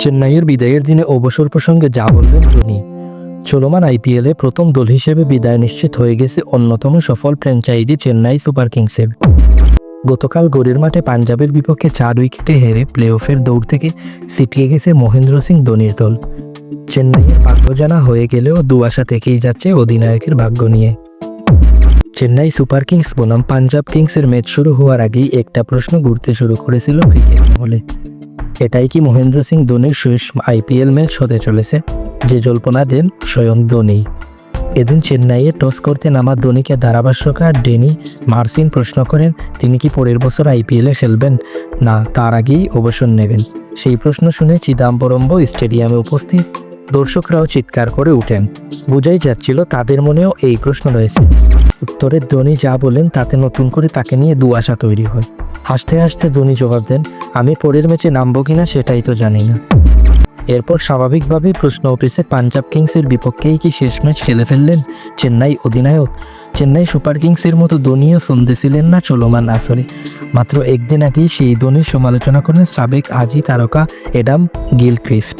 চেন্নাইয়ের বিদায়ের দিনে অবসর প্রসঙ্গে যা বললেন ধোনি চলমান আইপিএলে প্রথম দল হিসেবে বিদায় নিশ্চিত হয়ে গেছে অন্যতম সফল ফ্র্যাঞ্চাইজি চেন্নাই সুপার কিংসের। গতকাল গড়ির মাঠে পাঞ্জাবের বিপক্ষে চার উইকেটে হেরে প্লে অফের দৌড় থেকে ছিটকে গেছে মহেন্দ্র সিং ধোনির দল। চেন্নাইয়ের ভাগ্য জানা হয়ে গেলেও দুয়াশা থেকেই যাচ্ছে অধিনায়কের ভাগ্য নিয়ে। চেন্নাই সুপার কিংস বনাম পাঞ্জাব কিংসের ম্যাচ শুরু হওয়ার আগেই একটা প্রশ্ন ঘুরতে শুরু করেছিল ক্রিকেট মহলে। এটাই কি মহেন্দ্র সিং ধোনির শেষ আইপিএল ম্যাচ হতে চলেছে? যে জল্পনা দেন স্বয়ং ধোনি। এদিন চেন্নাইয়ে টস করতে নামা ধোনিকে ধারাভাষ্যকার ডেনি মার্সিন প্রশ্ন করেন, তিনি কি পরের বছর আইপিএলে খেলবেন? না, তার আগেই অবসর নেবেন। সেই প্রশ্ন শুনে চিদাম্বরম্ব স্টেডিয়ামে উপস্থিত দর্শকরাও চিৎকার করে উঠেন। বোঝাই যাচ্ছিল তাদের মনেও এই প্রশ্ন রয়েছে। উত্তরে ধোনি যা বলেন তাতে নতুন করে তাকে নিয়ে দুআশা তৈরি হয়। হাসতে হাসতে ধোনি জবাব দেন, আমি পরের ম্যাচে নামবো কিনা সেটাই তো জানি না। এরপর স্বাভাবিকভাবেই প্রশ্ন উঠেছে, পাঞ্জাব কিংসের বিপক্ষেই কি শেষ ম্যাচ খেলে ফেললেন? চেন্নাই অধিনায়ক, চেন্নাই সুপার কিংসের মতো ধোনিও ছিলেন না, চলমান আসরে। মাত্র একদিন আগেই সেই ধোনির সমালোচনা করেন সাবেক আজি তারকা এডাম গিলক্রিফট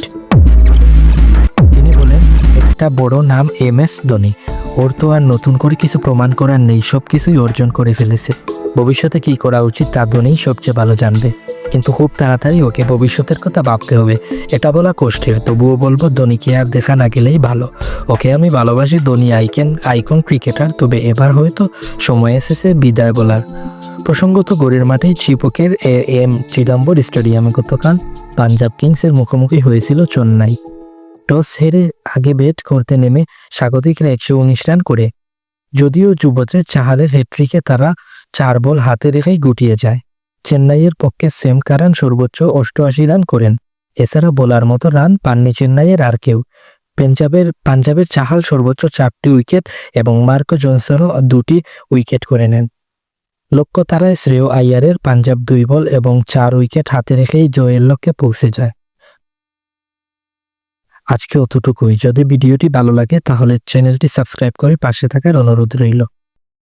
তিনি বলেন, একটা বড় নাম এম এস ধোনি। ওর তো আর নতুন করে কিছু প্রমাণ করার নেই, সব কিছুই অর্জন করে ফেলেছে। ভবিষ্যতে কি করা উচিত তা ধোনিই সবচেয়ে ভালো জানবে। কিন্তু খুব তাড়াতাড়ি ওকে ভবিষ্যতের কথা ভাবতে হবে। এটা বলা কষ্টের, তবুও বলব, ধোনিকে আর দেখা না গেলেই ভালো। ওকে আমি ভালোবাসি, ধোনি আইকেন, আইকন ক্রিকেটার, তবে এবার হয়তো সময় এসেছে বিদায় বলার। প্রসঙ্গত গড়ের মাঠেই চিপকের এ এম চিদম্বর স্টেডিয়ামে গতকাল পাঞ্জাব কিংসের মুখোমুখি হয়েছিল চেন্নাই। টস হেরে আগে ব্যাট করতে নেমে স্বাগতিকরা একশো উনিশ রান করে। যদিও যুবদের চাহালের হ্যাট্রিকে তারা চার বল হাতে রেখেই গুটিয়ে যায়। চেন্নাইয়ের পক্ষে সেম কারান সর্বোচ্চ অষ্টআশি রান করেন। এছাড়া বোলার মতো রান পাননি চেন্নাইয়ের আর কেউ। পাঞ্জাবের পাঞ্জাবের চাহাল সর্বোচ্চ চারটি উইকেট এবং মার্কো জনসনও দুটি উইকেট করে নেন। লক্ষ্য তারায় শ্রেয় আইয়ারের পাঞ্জাব দুই বল এবং চার উইকেট হাতে রেখেই জয়ের লক্ষ্যে পৌঁছে যায়। আজকে অতটুকুই। যদি ভিডিওটি ভালো লাগে তাহলে চ্যানেলটি সাবস্ক্রাইব করে পাশে থাকার অনুরোধ রইল।